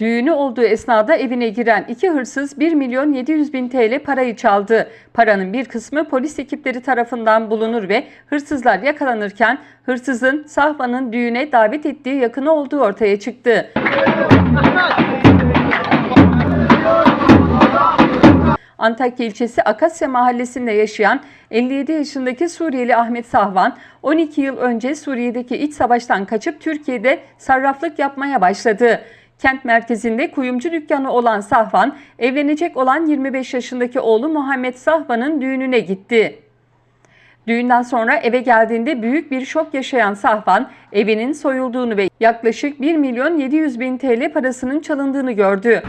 Düğünü olduğu esnada evine giren iki hırsız 1 milyon 700 bin TL parayı çaldı. Paranın bir kısmı polis ekipleri tarafından bulunur ve hırsızlar yakalanırken hırsızın Sahva'nın düğüne davet ettiği yakını olduğu ortaya çıktı. Antakya ilçesi Akasya mahallesinde yaşayan 57 yaşındaki Suriyeli Ahmet Sahvan 12 yıl önce Suriye'deki iç savaştan kaçıp Türkiye'de sarraflık yapmaya başladı. Kent merkezinde kuyumcu dükkanı olan Sahvan, evlenecek olan 25 yaşındaki oğlu Muhammed Sahvan'ın düğününe gitti. Düğünden sonra eve geldiğinde büyük bir şok yaşayan Sahvan, evinin soyulduğunu ve yaklaşık 1 milyon 700 bin TL parasının çalındığını gördü.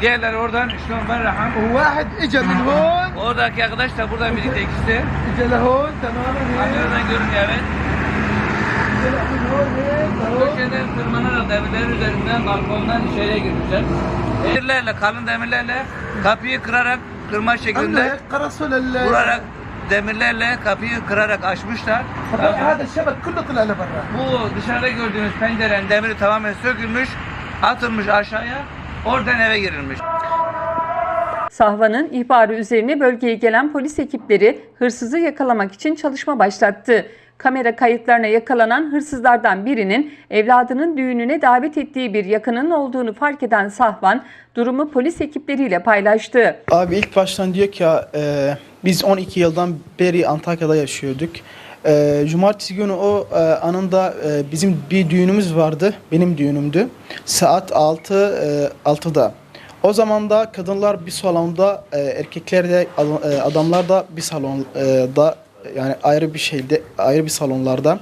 Diğerler oradan şuan ben raham. Vahid ica min hon. Oradaki arkadaş da buradan birlikte ikisi. İca lahon tamamen. Kameradan görün evet. Köşeden tırmanarak demirler üzerinden balkondan içeriye gireceğiz. Demirlerle, kalın demirlerle kapıyı kırarak kırma şeklinde vurarak demirlerle kapıyı kırarak açmışlar. Bu dışarıda gördüğünüz pencerenin demiri tamamen sökülmüş, atılmış aşağıya, oradan eve girilmiş. Sahvanın ihbarı üzerine bölgeye gelen polis ekipleri hırsızı yakalamak için çalışma başlattı. Kamera kayıtlarına yakalanan hırsızlardan birinin evladının düğününe davet ettiği bir yakının olduğunu fark eden Sahvan durumu polis ekipleriyle paylaştı. Abi ilk baştan diyor ki e, biz 12 yıldan beri Antakya'da yaşıyorduk. E, cumartesi günü o e, anında e, bizim bir düğünümüz vardı. Benim düğünümdü. Saat 6 e, 6'da. O zaman da kadınlar bir salonda, e, erkekler de e, adamlar da bir salonda yani ayrı bir şeyde ayrı bir salonlarda.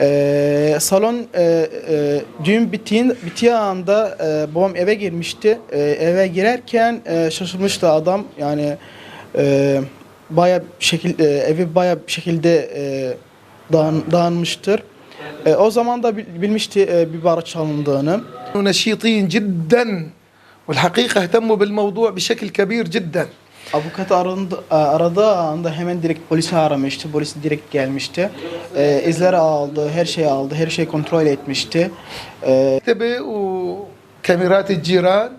E, salon e, e, düğün bittiğin bittiği anda e, babam eve girmişti. E, eve girerken e, şaşırmıştı adam. Yani e, baya şekil e, evi baya bir şekilde e, dağın, dağınmıştır. E, o zaman da bil- bilmişti e, bir bara çalındığını. نشيطين جدا والحقيقه اهتموا بالموضوع بشكل كبير جدا Avukat arındı, aradığı anda hemen direkt polisi aramıştı. Polis direkt gelmişti. E, izleri aldı, her şeyi aldı, her şeyi kontrol etmişti. E, انتبه وكاميرات الجيران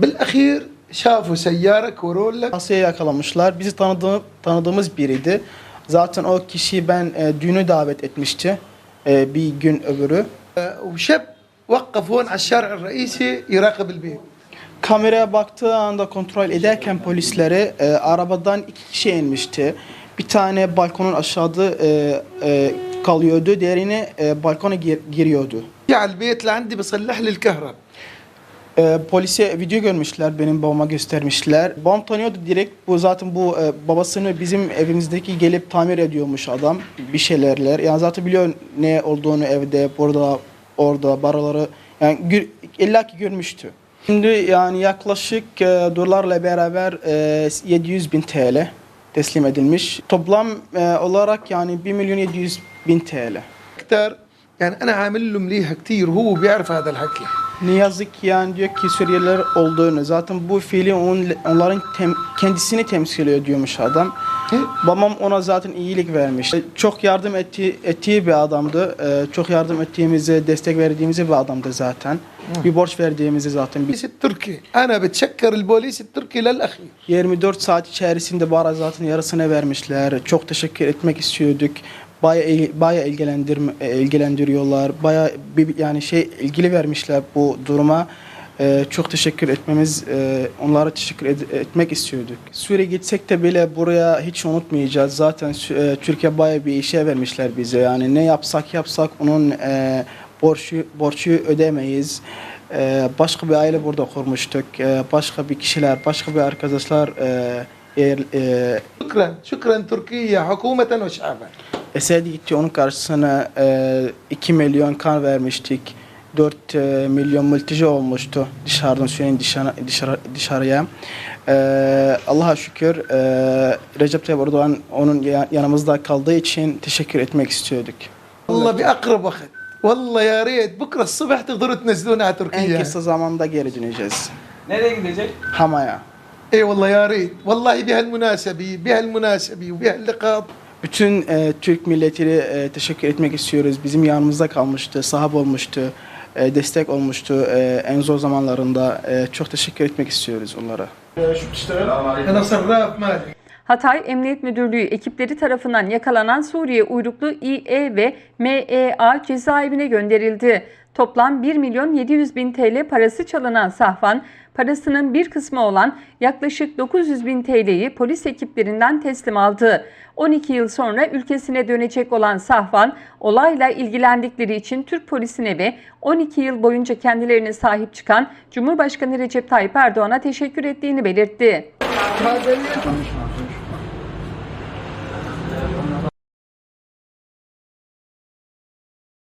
بالاخير شافوا سياره كورولا Asya'ya yakalamışlar. Bizi tanıdığı, tanıdığımız biriydi. Zaten o kişiyi ben e, düğünü davet etmişti. E, bir gün öbürü. وشاب وقف هون على الشارع الرئيسي يراقب البيت Kameraya baktığı anda kontrol ederken polisleri e, arabadan iki kişi inmişti. Bir tane balkonun aşağıda e, e, kalıyordu. Diğerini e, balkona gir- giriyordu. على البيت لعندي بصلح لي الكهرب E, polise video görmüşler, benim babama göstermişler. Babam tanıyordu direkt. Bu zaten bu e, babasını bizim evimizdeki gelip tamir ediyormuş adam. Bir şeylerler. Yani zaten biliyor ne olduğunu evde, burada, orada, baraları. Yani gör, illa ki görmüştü. Şimdi yani yaklaşık e, dolarla beraber e, 700 bin TL teslim edilmiş. Toplam e, olarak yani 1 milyon 700 bin TL. Miktar yani ana amillum liha ktir hu bi'arif hada hakla. Ne yazık ki yani diyor ki Suriyeliler olduğunu zaten bu fiili onların tem, kendisini temsil ediyor diyormuş adam. Babam ona zaten iyilik vermişti. Çok yardım ettiği, ettiği bir adamdı. Ee, çok yardım ettiğimizi, destek verdiğimizi bir adamdı zaten. Hı. Bir borç verdiğimizi zaten. Polisi Türkiye. Ana betşekkar polisi Türkiye lel 24 saat içerisinde bana zaten yarısını vermişler. Çok teşekkür etmek istiyorduk. Baya baya ilgilendir e, ilgilendiriyorlar. Baya yani şey ilgili vermişler bu duruma e, çok teşekkür etmemiz, e, onlara teşekkür ed- etmek istiyorduk. Suriye gitsek de bile buraya hiç unutmayacağız. Zaten e, Türkiye bayağı bir işe vermişler bize. Yani ne yapsak yapsak onun e, borcu, borcu ödemeyiz. E, başka bir aile burada kurmuştuk. E, başka bir kişiler, başka bir arkadaşlar e, e Şükran, şükran Türkiye hükümeten ve şaben. Esed gitti onun karşısına e, 2 milyon kan vermiştik. 4 e, milyon mülteci olmuştu dışarıdan Suriye'nin dışarı, dışarı, dışarıya. Ee, Allah'a şükür e, Recep Tayyip Erdoğan onun yanımızda kaldığı için teşekkür etmek istiyorduk. Vallahi bir akrab vakit. Vallahi ya reyet. Bukra sabah tıdırı tnezluna Türkiye. En kısa zamanda geri döneceğiz. Nereye gidecek? Hamaya. Eyvallah ya reyet. Vallahi bihel münasebi, bihel münasebi, bihel liqab. Bütün e, Türk milletine e, teşekkür etmek istiyoruz. Bizim yanımızda kalmıştı, sahip olmuştu. E, destek olmuştu e, en zor zamanlarında. E, çok teşekkür etmek istiyoruz onlara. Hatay Emniyet Müdürlüğü ekipleri tarafından yakalanan Suriye uyruklu İE ve MEA cezaevine gönderildi. Toplam 1 milyon 700 bin TL parası çalınan Sahvan, parasının bir kısmı olan yaklaşık 900 bin TL'yi polis ekiplerinden teslim aldı. 12 yıl sonra ülkesine dönecek olan Sahvan, olayla ilgilendikleri için Türk polisine ve 12 yıl boyunca kendilerine sahip çıkan Cumhurbaşkanı Recep Tayyip Erdoğan'a teşekkür ettiğini belirtti.